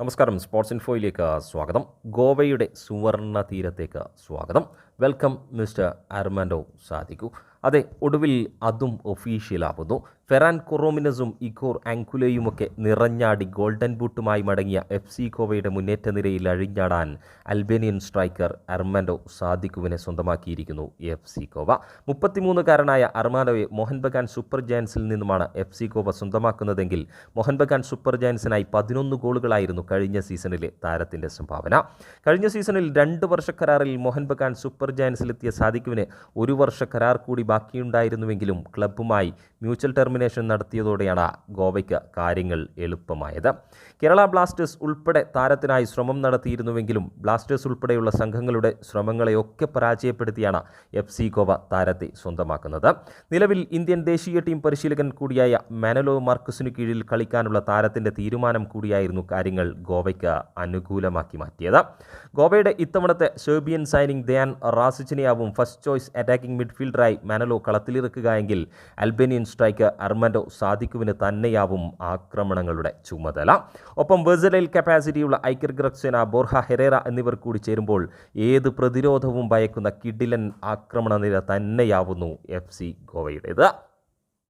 നമസ്കാരം. സ്പോർട്സ് ഇൻഫോയിലേക്ക് സ്വാഗതം. ഗോവയുടെ സുവർണ തീരത്തേക്ക് സ്വാഗതം. വെൽക്കം മിസ്റ്റർ അർമാൻഡോ സാദിക്കു അതെ ഒടുവിൽ അതും ഒഫീഷ്യലാവുന്നു. ഫെറാൻ കൊറോമിനസും ഇഗോർ ആങ്കുലയുമൊക്കെ നിറഞ്ഞാടി ഗോൾഡൻ ബൂട്ടുമായി മടങ്ങിയ എഫ് സി ഗോവയുടെ മുന്നേറ്റ നിരയിൽ അഴിഞ്ഞാടാൻ അൽബേനിയൻ സ്ട്രൈക്കർ അർമാൻഡോ സാദിഖുവിനെ സ്വന്തമാക്കിയിരിക്കുന്നു എഫ് സി ഗോവ. മുപ്പത്തിമൂന്നുകാരനായ അർമാൻഡോയെ മോഹൻ ബഗാൻ സൂപ്പർ ജയൻസിൽ നിന്നുമാണ് എഫ് സി ഗോവ സ്വന്തമാക്കുന്നതെങ്കിൽ മോഹൻ ബഗാൻ സൂപ്പർ ജയൻസിനായി പതിനൊന്ന് ഗോളുകളായിരുന്നു കഴിഞ്ഞ സീസണിലെ താരത്തിന്റെ സംഭാവന. കഴിഞ്ഞ സീസണിൽ രണ്ട് വർഷ കരാറിൽ മോഹൻ ബഗാൻ സൂപ്പർ ജയൻസിലെത്തിയ സാദിക്കുവിന് ഒരു വർഷ കരാർ കൂടി ബാക്കിയുണ്ടായിരുന്നുവെങ്കിലും ക്ലബ്ബുമായി മ്യൂച്വൽ ടെർമിനേഷൻ നടത്തിയതോടെയാണ് ഗോവയ്ക്ക് കാര്യങ്ങൾ എളുപ്പമായത്. കേരള ബ്ലാസ്റ്റേഴ്സ് ഉൾപ്പെടെ താരത്തിനായി ശ്രമം നടത്തിയിരുന്നുവെങ്കിലും ബ്ലാസ്റ്റേഴ്സ് ഉൾപ്പെടെയുള്ള സംഘങ്ങളുടെ ശ്രമങ്ങളെയൊക്കെ പരാജയപ്പെടുത്തിയാണ് എഫ് സി ഗോവ താരത്തെ സ്വന്തമാക്കുന്നത്. നിലവിൽ ഇന്ത്യൻ ദേശീയ ടീം പരിശീലകൻ കൂടിയായ മാനലോ മാർക്കസിനു കീഴിൽ കളിക്കാനുള്ള താരത്തിന്റെ തീരുമാനം കൂടിയായിരുന്നു കാര്യങ്ങൾ ഗോവയ്ക്ക് അനുകൂലമാക്കി മാറ്റിയത്. ഗോവയുടെ ഇത്തവണത്തെ സെർബിയൻ സൈനിങ് ദയാൻ റാസിച്ചിനെയാവും ഫസ്റ്റ് ചോയ്സ് അറ്റാക്കിംഗ് മിഡ്ഫീൽഡറായി മാനലോ കളത്തിലിറക്കുക എങ്കിൽ അൽബേനിയൻ സ്ട്രൈക്കർ അർമൻഡോ സാദിക്കുവിന് തന്നെയാവും ആക്രമണങ്ങളുടെ ചുമതല. ഒപ്പം വെർസലൈൽ കപ്പാസിറ്റിയുള്ള ഐക്കർ ഗ്രക്സേന ബോർഹ ഹെറേറ എന്നിവർ കൂടി ചേരുമ്പോൾ ഏത് പ്രതിരോധവും ഭയക്കുന്ന കിഡിലൻ ആക്രമണ നിര തന്നെയാവുന്നു എഫ് സി ഗോവയുടേത്.